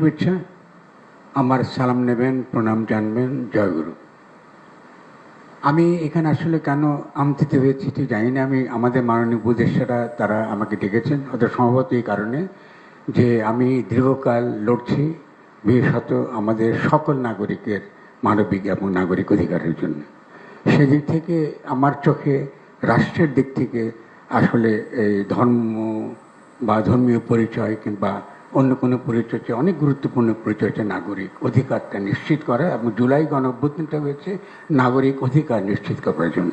শুভেচ্ছা। আমার সালাম নেবেন, প্রণাম জানবেন জয়গুরু আমি এখানে আসলে কেন আমতিতে হয়েছি ঠিক জানি না। আমি, আমাদের মাননীয় উপদেষ্টারা, তারা আমাকে ডেকেছেন। ওদের সম্ভবত এই কারণে যে আমি দীর্ঘকাল লড়ছি, বিশেষত আমাদের সকল নাগরিকের মানবিক এবং নাগরিক অধিকারের জন্য। সেদিক থেকে আমার চোখে, রাষ্ট্রের দিক থেকে আসলে এই ধর্ম বা ধর্মীয় পরিচয় কিংবা অন্য কোনো পরিচয় চেয়ে অনেক গুরুত্বপূর্ণ পরিচয় নাগরিক অধিকারটা নিশ্চিত করা এবং জুলাই গণ অভ্যুত্থানটা হয়েছে, নাগরিক অধিকার নিশ্চিত করার জন্য।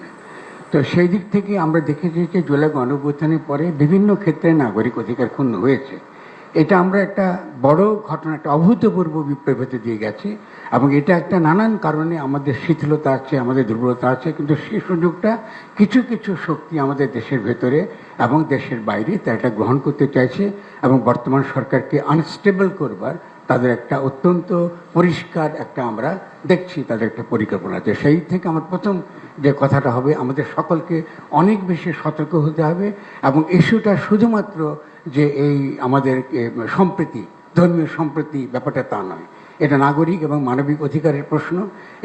তো সেই দিক থেকে আমরা দেখেছি যে জুলাই গণ অভ্যুত্থানের পরে বিভিন্ন ক্ষেত্রে নাগরিক অধিকার ক্ষুণ্ণ হয়েছে। এটা আমরা একটা বড় ঘটনা, একটা অভূতপূর্ব বিপ্লবতে দিয়ে গেছি এবং এটা একটা নানান কারণে আমাদের শিথিলতা আছে, আমাদের দুর্বলতা আছে, কিন্তু সেই সুযোগটা কিছু কিছু শক্তি আমাদের দেশের ভেতরে এবং দেশের বাইরে তা এটা গ্রহণ করতে চাইছে এবং বর্তমান সরকারকে আনস্টেবল করবার তাদের একটা অত্যন্ত পরিষ্কার একটা আমরা দেখছি, তাদের একটা পরিকল্পনা আছে সেই থেকে আমার প্রথম যে কথাটা হবে, আমাদের সকলকে অনেক বেশি সতর্ক হতে হবে এবং ইস্যুটা শুধুমাত্র যে এই আমাদের সম্প্রীতি, ধর্মীয় সম্প্রীতি ব্যাপারটা তা নয়। এটা নাগরিক এবং মানবিক অধিকারের প্রশ্ন,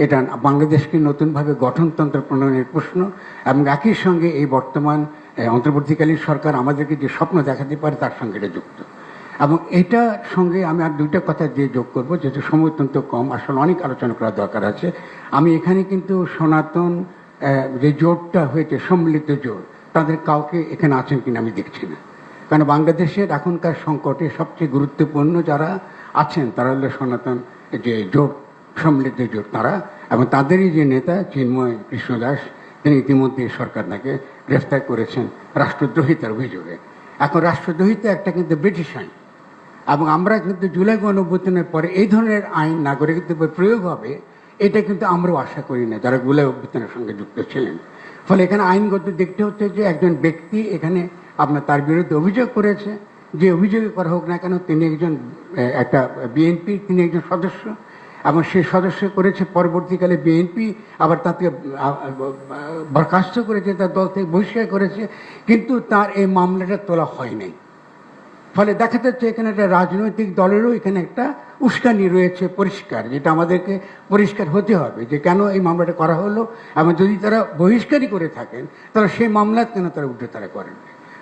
এটা বাংলাদেশকে নতুনভাবে গঠনতন্ত্র প্রণয়নের প্রশ্ন এবং একই সঙ্গে এই বর্তমান অন্তর্বর্তীকালীন সরকার আমাদেরকে যে স্বপ্ন দেখাতে পারে তার সঙ্গে এটা যুক্ত। এবং এটার সঙ্গে আমি আর দুইটা কথা দিয়ে যোগ করব, যেহেতু সময় অত্যন্ত কম, আসলে অনেক আলোচনা করার দরকার আছে। আমি এখানে কিন্তু সনাতন যে জোটটা হয়েছে, সম্মিলিত জোট, তাদের কাউকে এখানে আছেন কিনা আমি দেখছি না। কারণ বাংলাদেশের এখনকার সংকটে সবচেয়ে গুরুত্বপূর্ণ যারা আছেন, তারা হলো সনাতন যে জোট, সম্মিলিত জোট তারা, এবং তাদেরই যে নেতা চিন্ময় কৃষ্ণদাস, তিনি ইতিমধ্যে সরকার তাকে গ্রেফতার করেছেন রাষ্ট্রদ্রোহিতার অভিযোগে। এখন রাষ্ট্রদ্রোহিতা একটা কিন্তু ব্রিটিশ আইন। এবং আমরা কিন্তু জুলাই গণঅভ্যুত্থানের পরে এই ধরনের আইন নাগরিকত্বের উপর প্রয়োগ হবে, এটা কিন্তু আমরাও আশা করি না, যারা জুলাই অভ্যুত্থানের সঙ্গে যুক্ত ছিলেন। ফলে এখানে আইনগত দেখতে হচ্ছে যে একজন ব্যক্তি এখানে আপনার তার বিরুদ্ধে অভিযোগ করেছে, যে অভিযোগ করা হোক না কেন তিনি একজন একটা বিএনপি তিনি একজন সদস্য, এবং সে সদস্য করেছে, পরবর্তীকালে বিএনপি আবার তাকে বরখাস্ত করেছে, তার দল থেকে বহিষ্কার করেছে, কিন্তু তার এই মামলাটা তোলা হয় নাই। ফলে দেখা যাচ্ছে এখানে একটা রাজনৈতিক দলেরও এখানে একটা উস্কানি রয়েছে পরিষ্কার, যেটা আমাদেরকে পরিষ্কার হতে হবে যে কেন এই মামলাটা করা হলো এবং যদি তারা বহিষ্কারই করে থাকেন, তাহলে সেই মামলা কেন তারা উঠে তারা করেন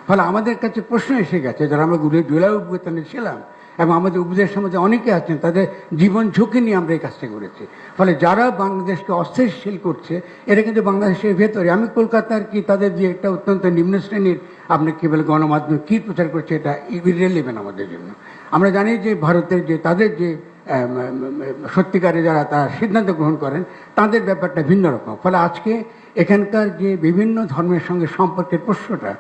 ফলে আমাদের কাছে প্রশ্ন এসে গেছে, যারা আমরা গুলি জুলাই অভ্যুত্থানে ছিলাম এবং আমাদের উপদেশ সমাজে অনেকে আছেন, তাদের জীবন ঝুঁকি নিয়ে আমরা এই কাজটা করেছি। ফলে যারা বাংলাদেশকে অস্থিরশীল করছে, এটা কিন্তু বাংলাদেশের ভেতরে। আমি কলকাতার কি তাদের যে একটা অত্যন্ত নিম্ন শ্রেণির, আপনি কি বলে গণমাধ্যম কি প্রচার করছে, এটা ইরেলিভেন্ট আমাদের জন্য। আমরা জানি যে ভারতের যে, তাদের যে সত্যিকারে যারা তারা সিদ্ধান্ত গ্রহণ করেন, তাদের ব্যাপারটা ভিন্ন রকম। ফলে আজকে এখানকার যে বিভিন্ন ধর্মের সঙ্গে সম্পর্কের প্রশ্নটা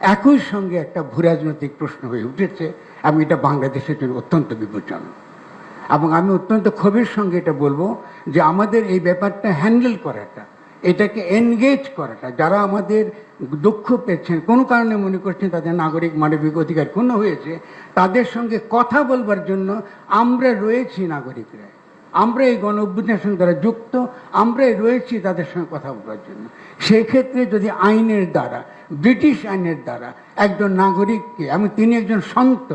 একই সঙ্গে একটা ভূরাজনৈতিক প্রশ্ন হয়ে উঠেছে, এবং এটা বাংলাদেশের জন্য অত্যন্ত বিপজ্জনক। এবং আমি অত্যন্ত ক্ষোভের সঙ্গে এটা বলব যে আমাদের এই ব্যাপারটা হ্যান্ডেল করাটা, এটাকে এনগেজ করাটা, যারা আমাদের দুঃখ পেয়েছেন, কোনো কারণে মনে করছেন তাদের নাগরিক মানবিক অধিকার ক্ষুণ্ণ হয়েছে, তাদের সঙ্গে কথা বলবার জন্য আমরা রয়েছি নাগরিকরা আমরা এই গণ অভ্যুত্থানের সঙ্গে যারা যুক্ত, আমরাই রয়েছি তাদের সঙ্গে কথা বলার জন্য। সেই ক্ষেত্রে যদি আইনের দ্বারা, ব্রিটিশ আইনের দ্বারা একজন নাগরিককে, আমি তিনি একজন সন্ত,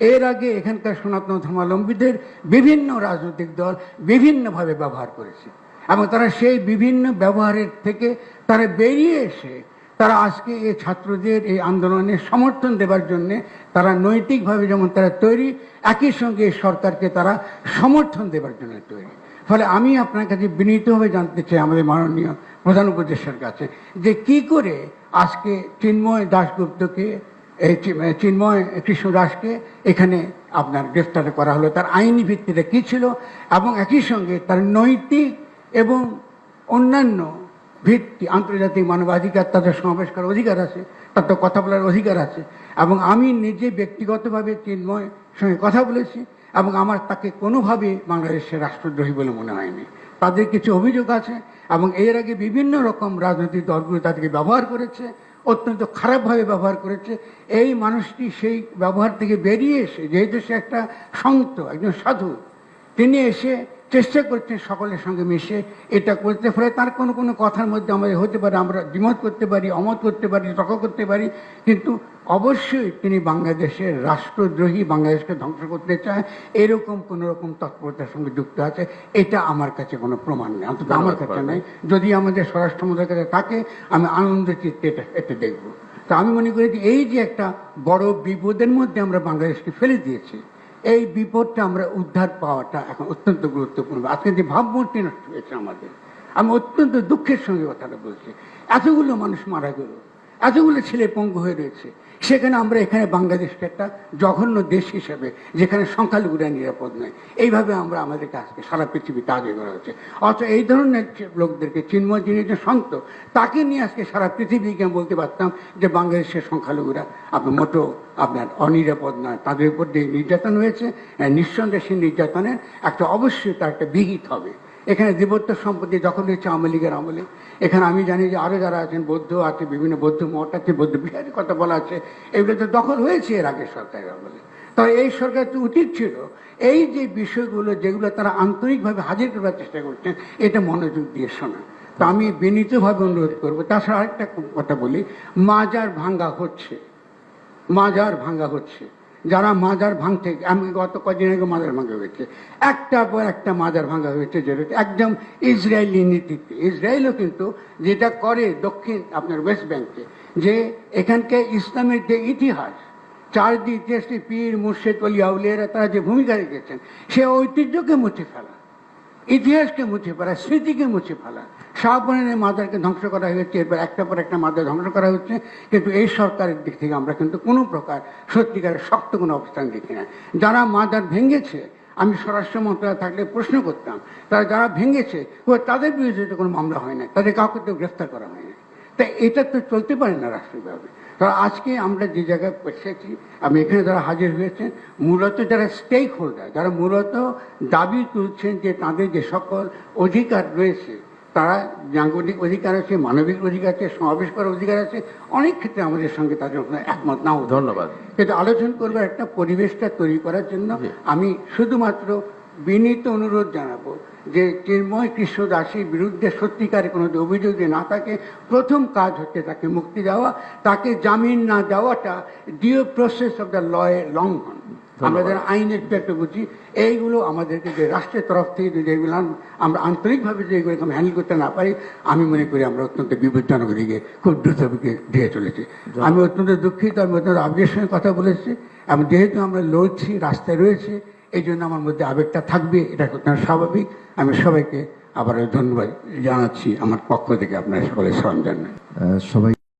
এর আগে এখানকার সনাতন ধর্মাবলম্বীদের বিভিন্ন রাজনৈতিক দল বিভিন্নভাবে ব্যবহার করেছে। এবং তারা সেই বিভিন্ন ব্যবহারের থেকে তারা বেরিয়ে এসে তারা আজকে এই ছাত্রদের এই আন্দোলনে সমর্থন দেবার জন্য তারা নৈতিকভাবে যেমন তারা তৈরি, একই সঙ্গে সরকারকে তারা সমর্থন দেবার জন্য তৈরি। ফলে আমি আপনার কাছে বিনীতভাবে জানতে চাই আমাদের মাননীয় প্রধান উপদেষ্টার কাছে যে কি করে আজকে চিন্ময় দাশগুপ্তকে চিন্ময় কৃষ্ণ দাসকে এখানে আপনার গ্রেফতার করা হলো, তার আইনি ভিত্তিতে কি ছিল এবং একই সঙ্গে তার নৈতিক এবং অন্যান্য ভিত্তি, আন্তর্জাতিক মানবাধিকার তাদের সমাবেশ করার অধিকার আছে, তার তো কথা বলার অধিকার আছে। এবং আমি নিজে ব্যক্তিগতভাবে চিন্ময় সঙ্গে কথা বলেছি এবং আমার তাকে কোনোভাবে বাংলাদেশের রাষ্ট্রদ্রোহী বলে মনে হয়নি। তাদের কিছু অভিযোগ আছে এবং এর আগে বিভিন্ন রকম রাজনৈতিক দলগুলো তাদেরকে ব্যবহার করেছে, অত্যন্ত খারাপভাবে ব্যবহার করেছে। এই মানুষটি সেই ব্যবহার থেকে বেরিয়ে এসে, যেহেতু সে একটা সন্ত, একজন সাধু, তিনি এসে চেষ্টা করছেন সকলের সঙ্গে মিশে এটা করতে ফলে তার কোনো কোনো কথার মধ্যে আমাদের হতে পারে আমরা দ্বিমত করতে পারি অমত করতে পারি তর্ক করতে পারি কিন্তু অবশ্যই তিনি বাংলাদেশের রাষ্ট্রদ্রোহী বাংলাদেশকে ধ্বংস করতে চায় এরকম কোন রকম তৎপরতার সঙ্গে যুক্ত আছে এটা আমার কাছে কোনো প্রমাণ নেই অন্তত আমার কাছে নেই। যদি আমাদের স্বরাষ্ট্র মন্ত্রীর কাছে থাকে আমি আনন্দ চিত্তে এটা এটা দেখব। তা আমি মনে করি যে এই যে একটা বড় বিপদের মধ্যে আমরা বাংলাদেশকে ফেলে দিয়েছি এই বিপদটা আমরা উদ্ধার পাওয়াটা এখন অত্যন্ত গুরুত্বপূর্ণ। আজকে যে ভাবমূর্তি নষ্ট হয়েছে আমাদের, আমি অত্যন্ত দুঃখের সঙ্গে কথাটা বলছি। এতগুলো মানুষ মারা গেল। এতগুলো ছেলে পঙ্গু হয়ে রয়েছে। সেখানে আমরা এখানে বাংলাদেশকে একটা জঘন্য দেশ হিসেবে যেখানে সংখ্যালঘুরা নিরাপদ নয়। এইভাবে আমরা আমাদেরকে আজকে সারা পৃথিবীতে আগে করা হচ্ছে। অথচ এই ধরনের লোকদেরকে চিন্ময় যিনি যে সন্ত তাকে নিয়ে আজকে সারা পৃথিবীকে বলতে পারতাম যে বাংলাদেশের সংখ্যালঘুরা আপনার মোটো আপনার অনিরাপদ নয়। তাদের উপর যে নির্যাতন হয়েছে আহ, নিঃসন্দেহে সেই নির্যাতনের একটা অবশ্যই তার একটা বিহিত হবে। এখানে দেবত্ব সম্পত্তি দখল হয়েছে আওয়ামী লীগের আমলে, এখানে আমি জানি যে আরও যারা আছেন, বৌদ্ধ আছে, বিভিন্ন বৌদ্ধ মঠ আছে, বৌদ্ধ বিহারের কথা বলা আছে, এগুলো তো দখল হয়েছে এর আগে সরকারের আমলে। তবে এই সরকার তো উচিত ছিল, এই যে বিষয়গুলো যেগুলো তারা আন্তরিকভাবে হাজির করার চেষ্টা করছেন, এটা মনোযোগ দিয়ে শোনা। তো আমি বিনীতভাবে অনুরোধ করব, তাছাড়া আরেকটা কথা বলি, মাজার ভাঙ্গা হচ্ছে, মাজার ভাঙ্গা হচ্ছে। যারা মাজার ভাঙতে, আমি গত কদিন আগে মাজার ভাঙা হয়েছে। একটার পর একটা মাজার ভাঙা হয়েছে যেটা একদম ইসরায়েলি নীতিতে ইসরায়েলও কিন্তু যেটা করে দক্ষিণ, আপনার ওয়েস্ট ব্যাংকে, যে এখানকে ইসলামের যে ইতিহাস, চারদিক ইতিহাসে পীর মুর্শেদ অলি আউলিয়ারা তারা যে ভূমিকা রেখেছেন, সে ঐতিহ্যকে মুছে ফেলা। ইতিহাসকে মুছে ফেলা, স্মৃতিকে মুছে ফেলা। শাহপুরানের মাদারকে ধ্বংস করা হয়েছে, এরপর একটা পর একটা মাদার ধ্বংস করা হচ্ছে। কিন্তু এই সরকারের দিক থেকে আমরা কিন্তু কোনো প্রকার সত্যিকারের শক্ত কোনো অবস্থান দেখি না। যারা মাদার ভেঙেছে, আমি স্বরাষ্ট্র মন্ত্রণালয় থাকলে প্রশ্ন করতাম, তারা যারা ভেঙেছে তাদের বিরুদ্ধে কোনো মামলা হয় না, তাদের কাউকে গ্রেফতার করা হয় না তাই এটা তো চলতে পারে না রাষ্ট্রীয়ভাবে। কারণ আজকে আমরা যে জায়গায় এসেছি আমি এখানে যারা হাজির হয়েছেন মূলত যারা স্টেক হোল্ডার যারা মূলত দাবি তুলছেন যে তাদের যে সকল অধিকার রয়েছে তারা নাগরিক অধিকার আছে মানবিক অধিকার আছে সমাবেশ করার অধিকার আছে অনেক ক্ষেত্রে আমাদের সঙ্গে তাদের একমত নাও ধন্যবাদ। কিন্তু আলোচনা করবার একটা পরিবেশটা তৈরি করার জন্য আমি শুধুমাত্র বিনীত অনুরোধ জানাব যে চিন্ময় কৃষ্ণ দাসীর বিরুদ্ধে সত্যিকারে কোনো অভিযোগ না থাকে প্রথম কাজ হচ্ছে তাকে মুক্তি দেওয়া তাকে জামিন না দেওয়াটা ডিও প্রসেস অফ দ্য লয়ের লঙ্ঘন। আমরা যারা আইনের একটু বুঝি এইগুলো আমাদেরকে যে রাষ্ট্রের তরফ থেকে যদি এগুলো আমরা আন্তরিকভাবে যদি এগুলো হ্যান্ডেল করতে না পারি আমি মনে করি আমরা অত্যন্ত বিপজ্জনক দিকে খুব দ্রুত দিয়ে চলেছি। আমি অত্যন্ত দুঃখিত আমি অত্যন্ত আবেগের সঙ্গে কথা বলেছি এবং যেহেতু আমরা লড়ছি রাস্তায় রয়েছে এই জন্য আমার মধ্যে আবেগটা থাকবে, এটা স্বাভাবিক। আমি সবাইকে আবার ধন্যবাদ জানাচ্ছি, আমার পক্ষ থেকে আপনার সকলের সরঞ্জাম সবাই